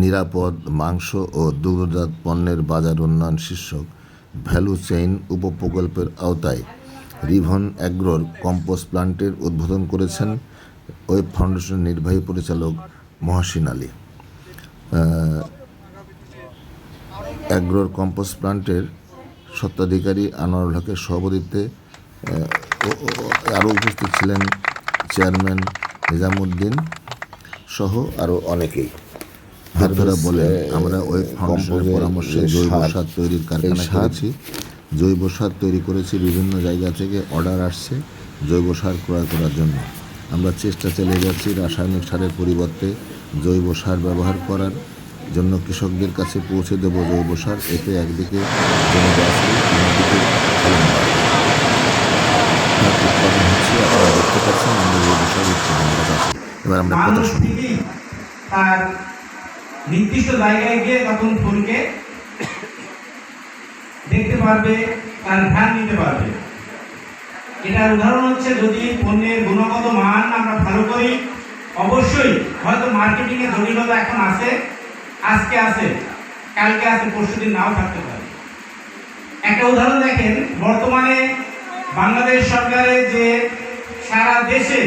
নিরাপদ মাংস ও দুগ্ধজাত পণ্যের বাজার উন্নয়ন শীর্ষক ভ্যালু চেইন উপপ্রকল্পের আওতায় রিভন অ্যাগ্রোর কম্পোস্ট প্লান্টের উদ্বোধন করেছেন ওয়েব ফাউন্ডেশনের নির্বাহী পরিচালক মহাসিন আলী। অ্যাগ্রোর কম্পোস্ট প্লান্টের স্বত্বাধিকারী আনোয়ারুল হকের সভাপতিত্বে আরও উপস্থিত ছিলেন চেয়ারম্যান নিজামুদ্দিন সহ আরও অনেকেই। হাতরা বলে আমরা ওয়েব ফাউন্ডেশনের পরামর্শে জৈব সার তৈরির কারখানা করেছি। জৈব সার তৈরি করেছি বিভিন্ন জায়গা থেকে অর্ডার আসছে জৈব সার ক্রয় করার জন্য। আমরা চেষ্টা চালিয়ে যাচ্ছি রাসায়নিক সারের পরিবর্তে জৈব সার ব্যবহার করার জন্য কৃষকদের কাছে পৌঁছে দেব জৈব সার। এতে একদিকে উৎপাদন হচ্ছে আপনারা দেখতে পাচ্ছেন আমরা জৈব সার উৎপাদন এবার আমরা কথা শুনি। তার নির্দিষ্ট জায়গায় গিয়ে তখন ফুলকে দেখতে পারবে, তার ধ্যান নিতে পারবে। এটার উদাহরণ হচ্ছে যদি পণ্যের গুণগত মান আমরা ভালো করি, অবশ্যই হয়তো মার্কেটিং এ জটিলতা এখন আছে, আজকে আছে, কালকে আছে পরশুদিন নাও থাকতে পারে। একটা উদাহরণ দেখেন, বর্তমানে বাংলাদেশ সরকারের যে সারা দেশে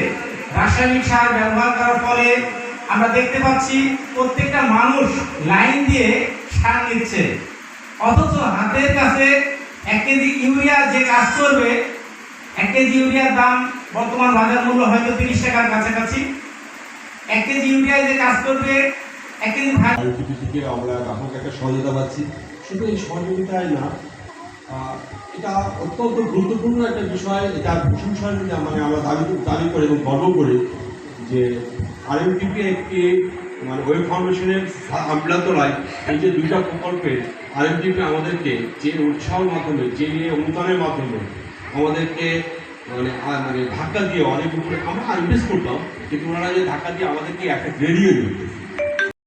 রাসায়নিক সার ব্যবহার করার ফলে আমরা দেখতে পাচ্ছি প্রত্যেকটা মানুষ লাইন দিয়ে সার নিচ্ছে। অথচ হাতের কাছে এক কেজি ইউরিয়া যে কাজ করবে, এক কেজি ইউরিয়ার দাম বর্তমান বাজার মূল্য হয়তো তিরিশ টাকার কাছাকাছি। এক কেজি ইউরিয়া যে কাজ করবে, এক কেজি আমরা গ্রাহক একটা সহযোগিতা পাচ্ছি। শুধু এই সহযোগিতায় না এটা অত্যন্ত গুরুত্বপূর্ণ একটা বিষয়, এটা প্রশংসার যে মানে আমরা দাবি দাবি করি এবং গর্ব করি যে আরএমটিপি একটি মানে ওয়েব ফাউন্ডেশনের আমলাতলায় এই যে দুইটা প্রকল্পে আরএমটিপি আমাদেরকে যে উৎসাহের মাধ্যমে, যে অনুদানের মাধ্যমে আমাদেরকে মানে মানে ধাক্কা দিয়ে অনেক উপরে আমরা ইনভেস্ট করতাম, কিন্তু ওনারা যে ধাক্কা দিয়ে আমাদেরকে একটা গ্রেডিয়ে দিয়েছে